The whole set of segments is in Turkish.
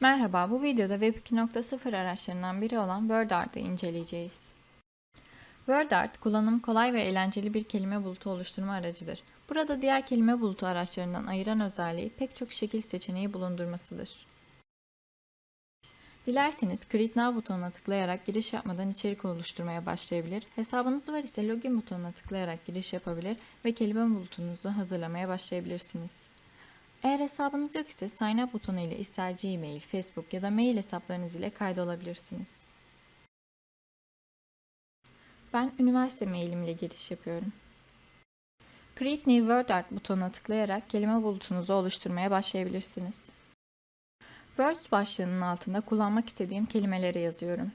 Merhaba, bu videoda Web 2.0 araçlarından biri olan WordArt'ı inceleyeceğiz. WordArt, kullanım kolay ve eğlenceli bir kelime bulutu oluşturma aracıdır. Burada diğer kelime bulutu araçlarından ayıran özelliği pek çok şekil seçeneği bulundurmasıdır. Dilerseniz Create Now butonuna tıklayarak giriş yapmadan içerik oluşturmaya başlayabilir, hesabınız var ise Login butonuna tıklayarak giriş yapabilir ve kelime bulutunuzu hazırlamaya başlayabilirsiniz. Eğer hesabınız yok ise Sign Up butonu ile ister Gmail, Facebook ya da mail hesaplarınız ile kaydolabilirsiniz. Ben üniversite mailim ile giriş yapıyorum. Create New Word Art butonuna tıklayarak kelime bulutunuzu oluşturmaya başlayabilirsiniz. Words başlığının altında kullanmak istediğim kelimeleri yazıyorum.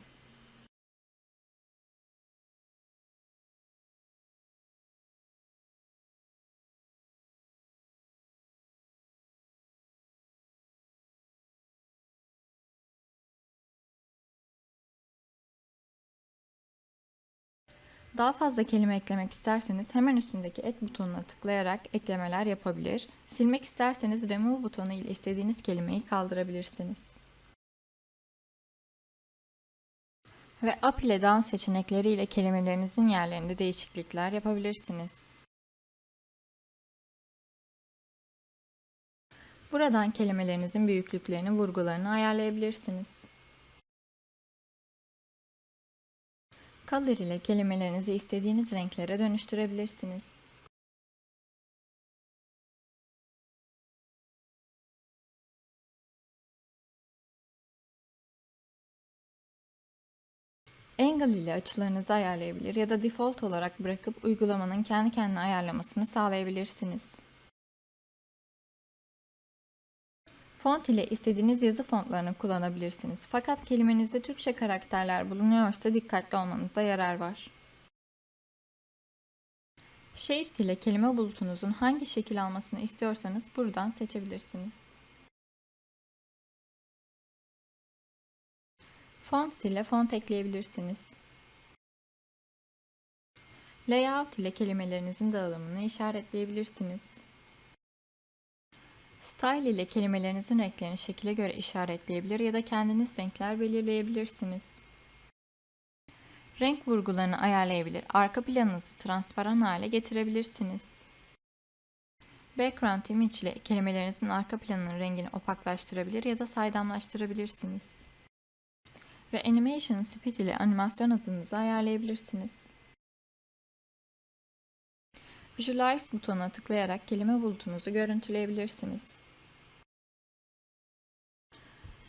Daha fazla kelime eklemek isterseniz hemen üstündeki et butonuna tıklayarak eklemeler yapabilir. Silmek isterseniz remove butonu ile istediğiniz kelimeyi kaldırabilirsiniz. Ve up ile down seçenekleri ile kelimelerinizin yerlerinde değişiklikler yapabilirsiniz. Buradan kelimelerinizin büyüklüklerini, vurgularını ayarlayabilirsiniz. Color ile kelimelerinizi istediğiniz renklere dönüştürebilirsiniz. Angle ile açılarınızı ayarlayabilir ya da default olarak bırakıp uygulamanın kendi kendine ayarlamasını sağlayabilirsiniz. Font ile istediğiniz yazı fontlarını kullanabilirsiniz. Fakat kelimenizde Türkçe karakterler bulunuyorsa dikkatli olmanıza yarar var. Shapes ile kelime bulutunuzun hangi şekil almasını istiyorsanız buradan seçebilirsiniz. Fonts ile font ekleyebilirsiniz. Layout ile kelimelerinizin dağılımını işaretleyebilirsiniz. Style ile kelimelerinizin renklerini şekile göre işaretleyebilir ya da kendiniz renkler belirleyebilirsiniz. Renk vurgularını ayarlayabilir, arka planınızı transparan hale getirebilirsiniz. Background image ile kelimelerinizin arka planının rengini opaklaştırabilir ya da saydamlaştırabilirsiniz. Ve animation speed ile animasyon hızınızı ayarlayabilirsiniz. Visualize butonuna tıklayarak kelime bulutunuzu görüntüleyebilirsiniz.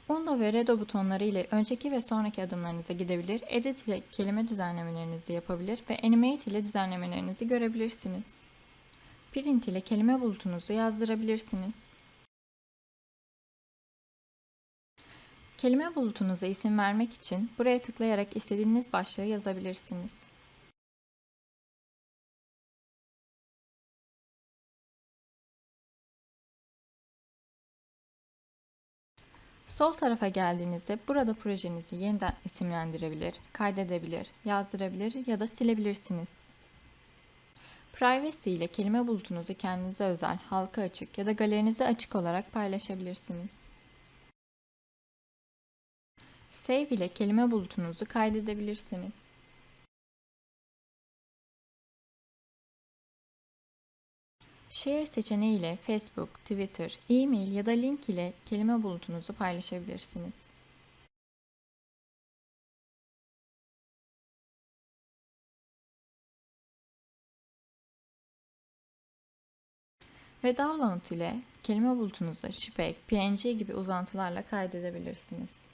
Undo ve Redo butonları ile önceki ve sonraki adımlarınıza gidebilir, Edit ile kelime düzenlemelerinizi yapabilir ve Animate ile düzenlemelerinizi görebilirsiniz. Print ile kelime bulutunuzu yazdırabilirsiniz. Kelime bulutunuza isim vermek için buraya tıklayarak istediğiniz başlığı yazabilirsiniz. Sol tarafa geldiğinizde burada projenizi yeniden isimlendirebilir, kaydedebilir, yazdırabilir ya da silebilirsiniz. Privacy ile kelime bulutunuzu kendinize özel, halka açık ya da galerinize açık olarak paylaşabilirsiniz. Save ile kelime bulutunuzu kaydedebilirsiniz. Share seçeneği ile Facebook, Twitter, e-mail ya da link ile kelime bulutunuzu paylaşabilirsiniz. Ve download ile kelime bulutunuza JPEG, PNG gibi uzantılarla kaydedebilirsiniz.